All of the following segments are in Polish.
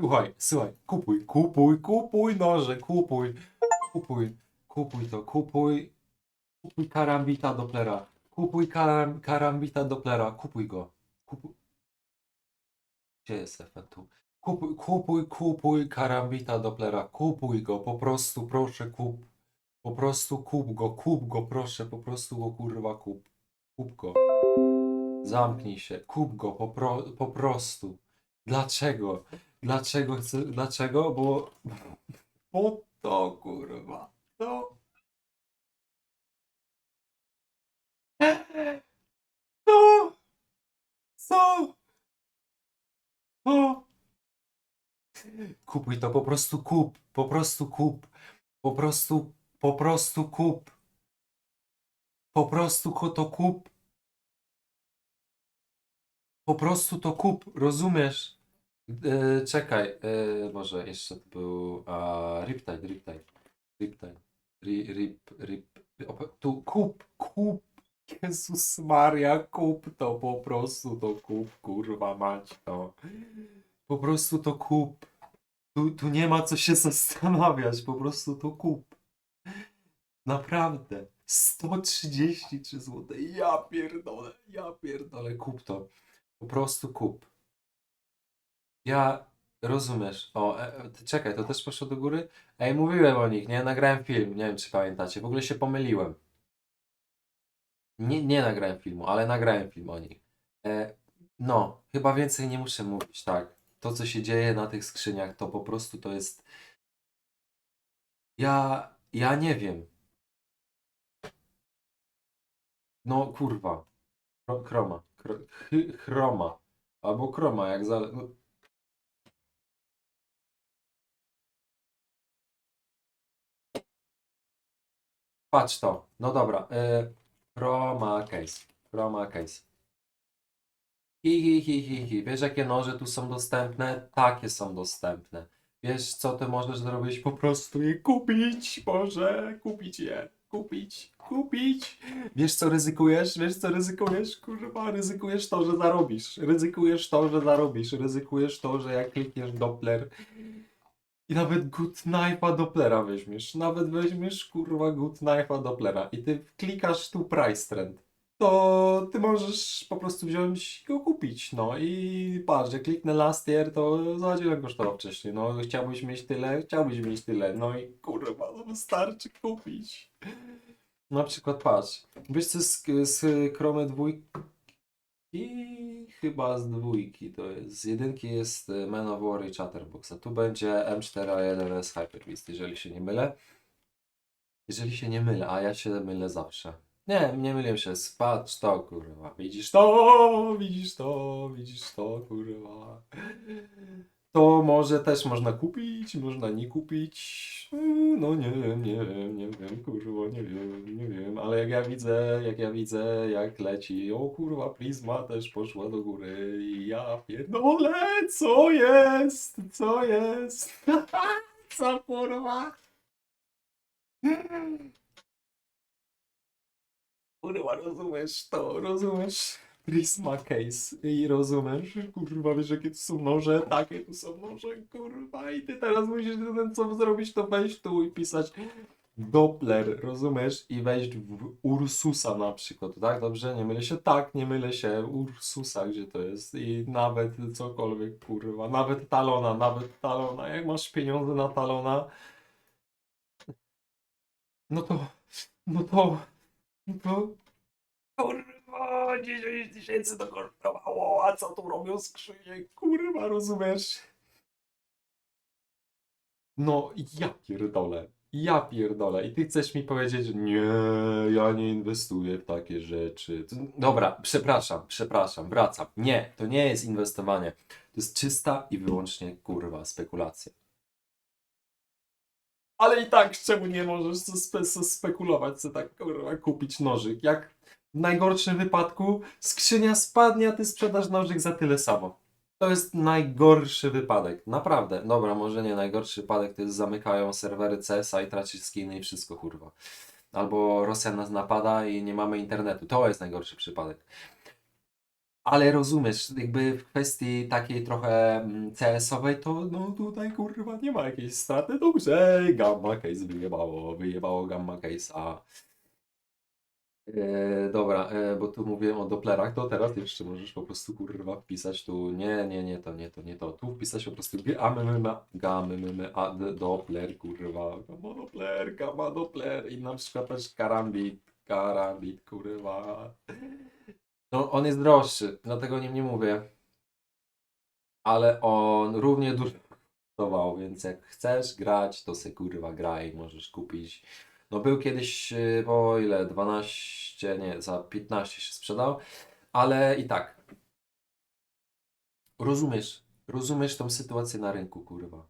Słuchaj, słuchaj, kupuj, kupuj, kupuj noże, kupuj, kupuj, kupuj to, kupuj, kupuj karambita Dopplera, kupuj karam, karambita Dopplera, kupuj go, kupuj. Gdzie jest efekt tu? Kupuj, kupuj, kupuj karambita Dopplera, kupuj go, po prostu, proszę, kup, po prostu kup go, kup go, proszę, po prostu go, kurwa, kup, kup go. Zamknij się, kup go, po, pro, po prostu. Dlaczego? Dlaczego chcę, dlaczego? Bo, bo to kurwa, to. To. Co? To. Kupuj to, po prostu kup, po prostu kup, po prostu, po prostu kup. Po prostu to kup. Po prostu to kup, rozumiesz? E, czekaj, e, może jeszcze to był a, Riptide, Riptide, Riptide, ri, Rip, Rip, opa- tu kup, kup, Jezus Maria, kup to, po prostu to kup, kurwa mać to, po prostu to kup, tu, tu nie ma co się zastanawiać, po prostu to kup, naprawdę, 133 zł, ja pierdolę, ja pierdolę, kup to, po prostu kup. Ja rozumiesz. O, e, e, czekaj, to też poszło do góry? Ej, mówiłem o nich, nie? Nagrałem film, nie wiem czy pamiętacie. W ogóle się pomyliłem. Nie, nie nagrałem filmu, ale nagrałem film o nich. E, no, chyba więcej nie muszę mówić, tak. To, co się dzieje na tych skrzyniach, to po prostu to jest. Ja. Ja nie wiem. No, kurwa. Kro- Kroma. Chroma. Albo kroma, jak za. Patrz to. No dobra. Y, chroma case. Chroma case. Hi, hi, hi, hi, hi. Wiesz, jakie noże tu są dostępne? Takie są dostępne. Wiesz, co ty możesz zrobić? Po prostu je kupić. Boże, kupić je. Kupić, kupić. Wiesz, co ryzykujesz? Wiesz, co ryzykujesz? Kurwa, ryzykujesz to, że zarobisz. Ryzykujesz to, że zarobisz. Ryzykujesz to, że jak klikniesz Doppler i nawet Good Knife'a Dopplera weźmiesz. Nawet weźmiesz kurwa Good Knife'a Dopplera i ty klikasz tu Price Trend. To ty możesz po prostu wziąć i go kupić. No i patrz, że kliknę last year, to zobacz ile kosztował wcześniej. No chciałbyś mieć tyle, chciałbyś mieć tyle. No i kurwa, no wystarczy kupić. Na przykład patrz, wiesz co z, z Chromy dwójki i chyba z dwójki to jest. Z jedynki jest y, Man of War i Chatterbox, a tu będzie M4A1S Hyperbeast, jeżeli się nie mylę. Jeżeli się nie mylę, a ja się mylę zawsze. Nie, nie myliłem się. Patrz to, kurwa. Widzisz to, widzisz to, widzisz to, kurwa. To może też można kupić, można nie kupić. No nie wiem, nie wiem, nie wiem, kurwa, nie wiem, nie wiem, ale jak ja widzę, jak ja widzę, jak leci, o kurwa, Prisma też poszła do góry i ja pierdolę, co jest, co jest, co kurwa. Kurwa, rozumiesz to, rozumiesz? Prisma case i rozumiesz, kurwa, wiesz jakie tu są noże, takie tu są noże, kurwa, i ty teraz musisz ten co zrobić, to wejść tu i pisać Doppler, rozumiesz? I wejść w Ursusa na przykład, tak? Dobrze? Nie mylę się? Tak, nie mylę się. Ursusa, gdzie to jest? I nawet cokolwiek, kurwa, nawet talona, nawet talona. Jak masz pieniądze na talona, no to, no to, no to, kurwa, 10 tysięcy to kosztowało, a co tu robią skrzynie, kurwa, rozumiesz? No, ja pierdolę, ja pierdolę i ty chcesz mi powiedzieć, nie, ja nie inwestuję w takie rzeczy. Dobra, przepraszam, przepraszam, wracam. Nie, to nie jest inwestowanie, to jest czysta i wyłącznie, kurwa, spekulacja. Ale i tak, czemu nie możesz spekulować, co tak kurwa, kupić nożyk? Jak w najgorszym wypadku skrzynia spadnie, a ty sprzedasz nożyk za tyle samo. To jest najgorszy wypadek. Naprawdę. Dobra, może nie najgorszy wypadek, to jest zamykają serwery CS-a i tracisz skiny i wszystko, kurwa. Albo Rosja nas napada i nie mamy internetu. To jest najgorszy przypadek. Ale rozumiesz, jakby w kwestii takiej trochę mm, CS-owej, to no tutaj kurwa nie ma jakiejś straty dużej. Gamma case wyjebało, wyjebało gamma case, a e, dobra, e, bo tu mówiłem o Dopplerach, to teraz jeszcze możesz po prostu kurwa wpisać tu, nie, nie, nie, to nie, to nie to, tu wpisać po prostu gamma, gamma, a d- Doppler, kurwa, gamma Doppler, gamma Doppler i na przykład też karambit, karambit, kurwa. No, on jest droższy, dlatego o nim nie mówię. Ale on równie dużo kosztował, więc jak chcesz grać, to se kurwa graj, możesz kupić. No był kiedyś y, po ile? 12, nie, za 15 się sprzedał, ale i tak. Rozumiesz, rozumiesz tą sytuację na rynku, kurwa.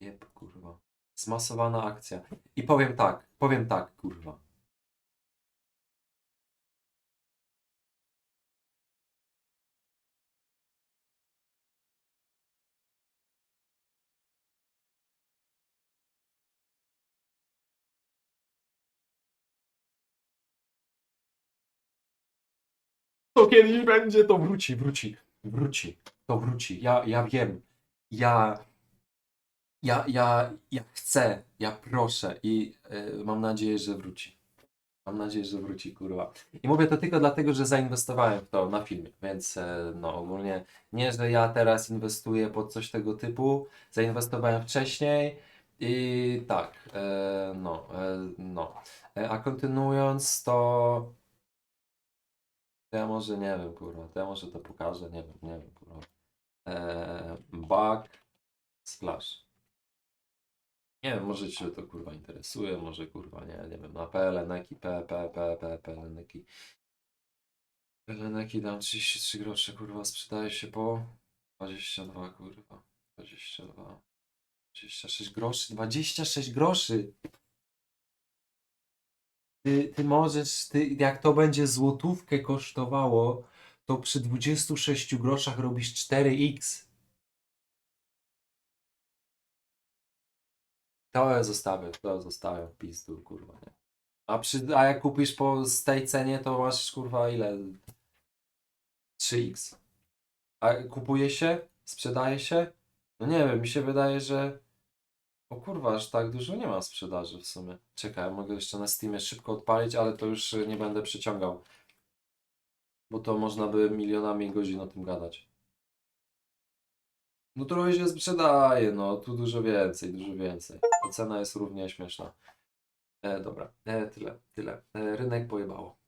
Jeb, kurwa. Zmasowana akcja. I powiem tak, powiem tak, kurwa. To kiedyś będzie, to wróci, wróci, wróci, to wróci. Ja, ja wiem. Ja, ja, ja, ja chcę, ja proszę i y, mam nadzieję, że wróci. Mam nadzieję, że wróci, kurwa. I mówię to tylko dlatego, że zainwestowałem w to na filmie, więc e, no ogólnie nie, że ja teraz inwestuję pod coś tego typu, zainwestowałem wcześniej i tak, e, no, e, no. A kontynuując, to ja może nie wiem, kurwa, to ja może to pokażę, nie wiem, nie wiem, kurwa. Eee, bug splash. Nie wiem, może Cię to kurwa interesuje, może kurwa nie, nie wiem, na PLN-eki, P, P, P, P, PLN-eki. PLN-eki dam 33 grosze, kurwa, sprzedaje się po 22, kurwa, 22, 26 groszy, 26 groszy! Ty, ty możesz, ty, jak to będzie złotówkę kosztowało, to przy 26 groszach robisz 4x. To ja zostawię, to zostawię pizdu, kurwa, nie. A, przy, a jak kupisz po z tej cenie, to masz, kurwa, ile? 3x. A kupuje się? Sprzedaje się? No nie wiem, mi się wydaje, że... O kurwa, aż tak dużo nie ma sprzedaży w sumie. Czekaj, mogę jeszcze na Steamie szybko odpalić, ale to już y, nie będę przyciągał. Bo to można by milionami godzin o tym gadać. No trochę się sprzedaje, no tu dużo więcej, dużo więcej. A cena jest równie śmieszna. E, dobra, e, tyle, tyle. E, rynek pojebało.